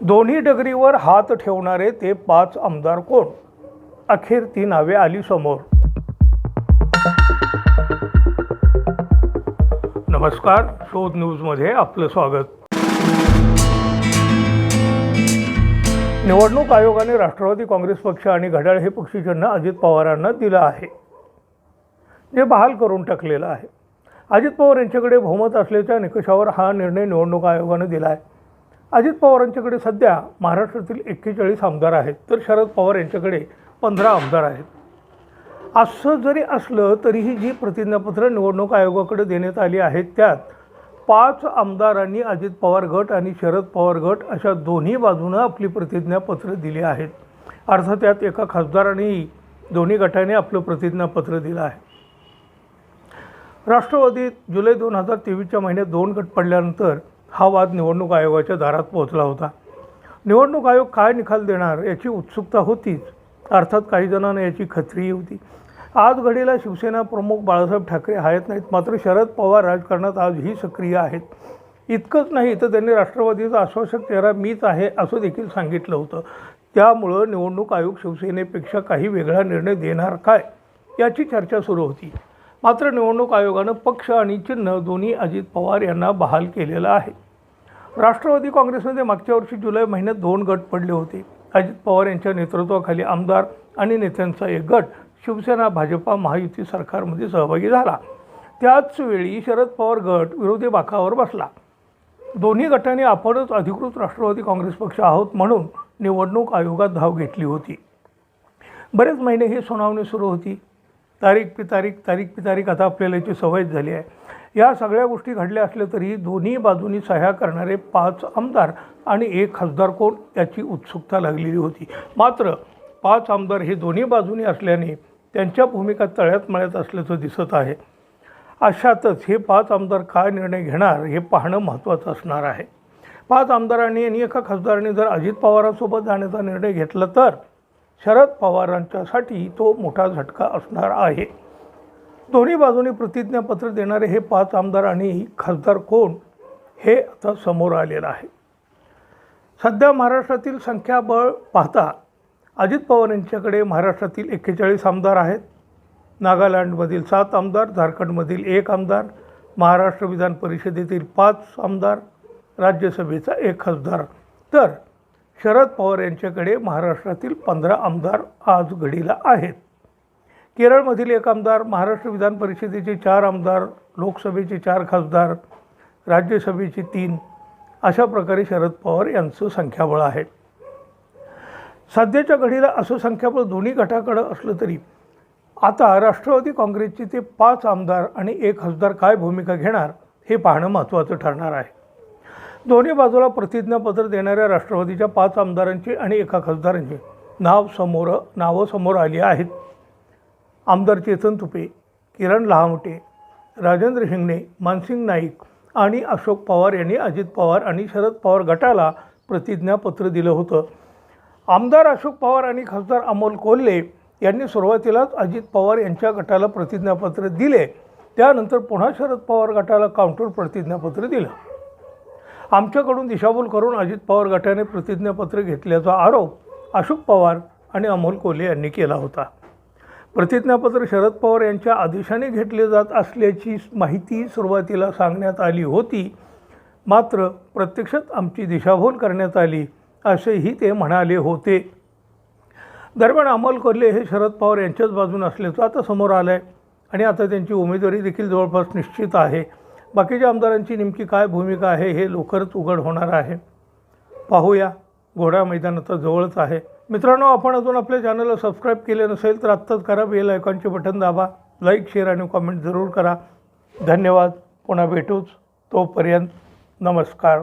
दोन्ही डगरीवर हात ठेवणारे ते पाच आमदार कोण? अखेर ती नावे आली समोर. नमस्कार शोध न्यूजमध्ये आपलं स्वागत. निवडणूक आयोगाने राष्ट्रवादी काँग्रेस पक्ष आणि घड्याळ हे पक्षचिन्ह अजित पवारांना दिलं आहे. जे बहाल करून टाकलेलं आहे. अजित पवार यांच्याकडे बहुमत असल्याच्या निकषावर हा निर्णय निवडणूक आयोगानं दिला आहे अजित पवार यांच्याकडे सध्या महाराष्ट्रातील एक्केचाळीस आमदार आहेत तर शरद पवार यांच्याकडे पंधरा आमदार आहेत. असं जरी असलं तरीही जी प्रतिज्ञापत्र निवडणूक आयोगाकडे देण्यात आली आहेत त्यात पाच आमदारांनी अजित पवार गट आणि शरद पवार गट अशा दोन्ही बाजूनं आपली प्रतिज्ञापत्र दिली आहेत. अर्थात त्यात एका खासदारांनी दोन्ही गटाने आपलं प्रतिज्ञापत्र दिलं आहे. राष्ट्रवादीत जुलै दोन हजार तेवीसच्या महिन्यात दोन गट पडल्यानंतर हा वाद निवडणूक आयोगाच्या दारात पोहोचला होता. निवडणूक आयोग काय निकाल देणार याची उत्सुकता होतीच. अर्थात काही जणांना याची खत्रीही होती. आज घडीला शिवसेना प्रमुख बाळासाहेब ठाकरे आहेत नाहीत मात्र शरद पवार राजकारणात आजही सक्रिय आहेत. इतकंच नाही तर त्यांनी राष्ट्रवादीचा आश्वासक चेहरा मीच आहे असं देखील सांगितलं होतं. त्यामुळं निवडणूक आयोग शिवसेनेपेक्षा काही वेगळा निर्णय देणार काय याची चर्चा सुरू होती. मात्र निवडणूक आयोगानं पक्ष आणि चिन्ह दोन्ही अजित पवार यांना बहाल केलेलं आहे. राष्ट्रवादी काँग्रेसमध्ये मागच्या वर्षी जुलै महिन्यात दोन गट पडले होते. अजित पवार यांच्या नेतृत्वाखाली आमदार आणि नेत्यांचा एक गट शिवसेना भाजपा महायुती सरकारमध्ये सहभागी झाला. त्याच वेळी शरद पवार गट विरोधी बाकावर बसला. दोन्ही गटांनी आपणच अधिकृत राष्ट्रवादी काँग्रेस पक्ष आहोत म्हणून निवडणूक आयोगात धाव घेतली होती. बरेच महिने ही सुनावणी सुरू होती. तारीख पी तारीख तारीख पी तारीख आता आपल्याला याची सवय झाली आहे. या सगळ्या गोष्टी घडल्या असल्या तरी दोन्ही बाजूनी सह्या करणारे पाच आमदार आणि एक खासदार कोण याची उत्सुकता लागलेली होती. मात्र पाच आमदार हे दोन्ही बाजूनी असल्याने त्यांच्या भूमिका तळ्यात मळ्यात असल्याचं दिसत आहे. अशातच हे पाच आमदार काय निर्णय घेणार हे पाहणं महत्त्वाचं असणार आहे. पाच आमदारांनी आणि एका खासदारांनी जर अजित पवारांसोबत जाण्याचा निर्णय घेतला तर शरद पवारांच्यासाठी तो मोठा झटका असणार आहे. दोन्ही बाजूनी प्रतिज्ञापत्र देणारे हे पाच आमदार आणि खासदार कोण हे आता समोर आलेलं आहे. सध्या महाराष्ट्रातील संख्याबळ पाहता अजित पवार यांच्याकडे महाराष्ट्रातील एक्केचाळीस आमदार आहेत. नागालँडमधील सात आमदार झारखंडमधील एक आमदार महाराष्ट्र विधान परिषदेतील पाच आमदार राज्यसभेचा एक खासदार. तर शरद पवार यांच्याकडे महाराष्ट्रातील पंधरा आमदार आज घडीला आहेत. केरळमधील एक आमदार महाराष्ट्र विधान परिषदेचे चार आमदार लोकसभेचे चार खासदार राज्यसभेचे तीन अशा प्रकारे शरद पवार यांचं संख्याबळ आहे. सध्याच्या घडीला असं संख्याबळ दोन्ही गटाकडं असलं तरी आता राष्ट्रवादी काँग्रेसचे ते पाच आमदार आणि एक खासदार काय भूमिका घेणार हे पाहणं महत्त्वाचं ठरणार आहे. दोन्ही बाजूला प्रतिज्ञापत्र देणाऱ्या राष्ट्रवादीच्या पाच आमदारांची आणि एका खासदारांची. नाव समोर नावं समोर आली आहेत. आमदार चेतन तुपे किरण लहामटे राजेंद्र हिंगणे मानसिंग नाईक आणि अशोक पवार यांनी अजित पवार आणि शरद पवार गटाला प्रतिज्ञापत्र दिलं होतं. आमदार अशोक पवार आणि खासदार अमोल कोल्हे यांनी सुरुवातीलाच अजित पवार यांच्या गटाला प्रतिज्ञापत्र दिले. त्यानंतर पुन्हा शरद पवार गटाला काउंटर प्रतिज्ञापत्र दिलं. आमच्याकडून दिशाभूल करून अजित पवार गटाने प्रतिज्ञापत्र घेतल्याचा आरोप अशोक पवार आणि अमोल कोल्हे यांनी केला होता. प्रतिज्ञापत्र शरद पवार यांच्या आदेशाने घेतले जात असल्याची माहिती सुरुवातीला सांगण्यात आली होती. मात्र प्रत्यक्षात आमची दिशाभूल करण्यात आली असेही ते म्हणाले होते. दरम्यान अमोल कोल्हे हे शरद पवार यांच्याच बाजून असल्याचं आता समोर आलं आहे आणि आता त्यांची उमेदवारी देखील जवळपास निश्चित आहे. बाकीच्या आमदारांची नेमकी काय भूमिका आहे हे लवकरच उघड होणार आहे. पाहूया. घोडा मैदान आता जवळच आहे. मित्रांनो आपण अजून आपल्या चॅनलला सबस्क्राईब केले नसेल तर आत्ताच करा. बेल आयकॉनचे बटन दाबा. लाईक शेअर आणि कॉमेंट जरूर करा. धन्यवाद. पुन्हा भेटूच. तोपर्यंत नमस्कार.